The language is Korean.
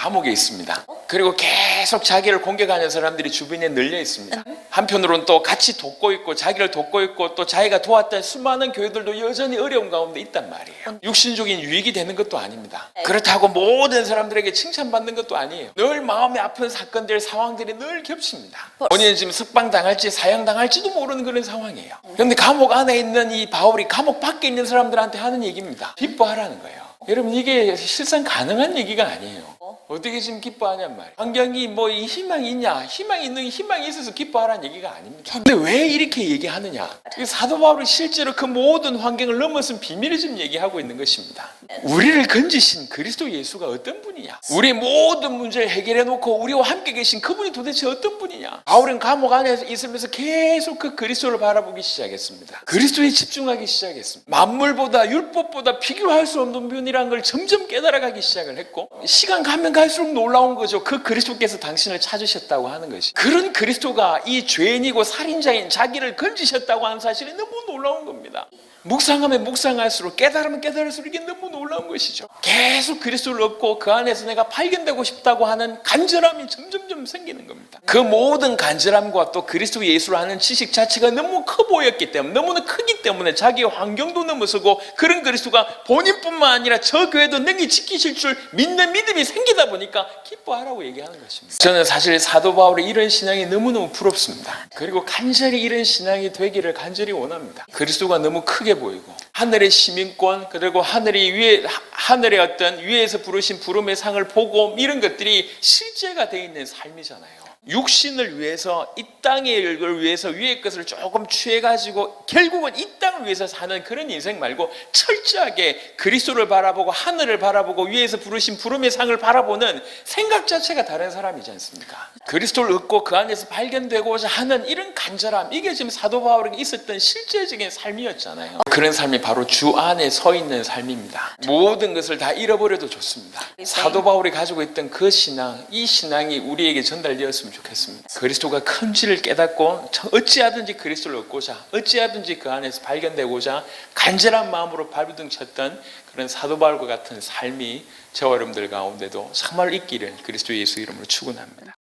감옥에 있습니다. 그리고 계속 자기를 공격하는 사람들이 주변에 늘려 있습니다. 한편으로는 또 같이 돕고 있고 자기를 돕고 있고 또 자기가 도왔던 수많은 교회들도 여전히 어려운 가운데 있단 말이에요. 육신적인 유익이 되는 것도 아닙니다. 그렇다고 모든 사람들에게 칭찬받는 것도 아니에요. 늘 마음이 아픈 사건들, 상황들이 늘 겹칩니다. 본인은 지금 석방 당할지 사형 당할지도 모르는 그런 상황이에요. 그런데 감옥 안에 있는 이 바울이 감옥 밖에 있는 사람들한테 하는 얘기입니다. 기뻐하라는 거예요. 여러분 이게 실상 가능한 얘기가 아니에요. 어떻게 지금 기뻐하냔 말이에요. 환경이 뭐 이 희망이 있냐? 희망이 있는 희망이 있어서 기뻐하라는 얘기가 아닙니다. 근데 왜 이렇게 얘기하느냐? 이 사도 바울은 실제로 그 모든 환경을 넘어선 비밀을 지금 얘기하고 있는 것입니다. 우리를 건지신 그리스도 예수가 어떤 분이냐? 우리 모든 문제를 해결해 놓고 우리와 함께 계신 그분이 도대체 어떤 분이냐? 바울은 감옥 안에 있으면서 계속 그 그리스도를 바라보기 시작했습니다. 그리스도에 집중하기 시작했습니다. 만물보다 율법보다 비교할 수 없는 분이라는 걸 점점 깨달아가기 시작을 했고 시간 가면 갈수록 놀라운 거죠. 그 그리스도께서 당신을 찾으셨다고 하는 것이. 그런 그리스도가 이 죄인이고 살인자인 자기를 건지셨다고 하는 사실이 너무 놀라운 겁니다. 묵상하면 묵상할수록 깨달으면 깨달을수록 이게 너무 놀라운 것이죠. 계속 그리스도를 얻고 그 안에서 내가 발견되고 싶다고 하는 간절함이 점점점 생기는 겁니다. 그 모든 간절함과 또 그리스도 예수를 아는 지식 자체가 너무 커 보였기 때문에 너무나 크기 때문에 자기의 환경도 넘어서고 그런 그리스도가 본인뿐만 아니라 저 교회도 능히 지키실 줄 믿는 믿음이 생기다 보니까 기뻐하라고 얘기하는 것입니다. 저는 사실 사도 바울의 이런 신앙이 너무너무 부럽습니다. 그리고 간절히 이런 신앙이 되기를 간절히 원합니다. 그리스도가 너무 크게 보이고 하늘의 시민권 그리고 하늘이 위에 하늘의 어떤 위에서 부르신 부름의 상을 보고 이런 것들이 실제가 되어 있는 삶이잖아요. 육신을 위해서 이 땅의 걸 위해서 위의 것을 조금 취해 가지고 결국은 이 땅을 위해서 사는 그런 인생 말고 철저하게 그리스도를 바라보고 하늘을 바라보고 위에서 부르신 부름의 상을 바라보는 생각 자체가 다른 사람이지 않습니까? 그리스도를 얻고 그 안에서 발견되고자 하는 이런 간절함 이게 지금 사도 바울에게 있었던 실제적인 삶이었잖아요. 그런 삶이 바로 주 안에 서 있는 삶입니다. 모든 것을 다 잃어버려도 좋습니다. 사도 바울이 가지고 있던 그 신앙, 이 신앙이 우리에게 전달되었으면 좋겠습니다. 그리스도가 큰 지를 깨닫고 어찌하든지 그리스도를 얻고자, 어찌하든지 그 안에서 발견되고자 간절한 마음으로 발부둥 쳤던 그런 사도 바울과 같은 삶이 저와 여러분들 가운데도 정말 있기를 그리스도 예수 이름으로 축원합니다.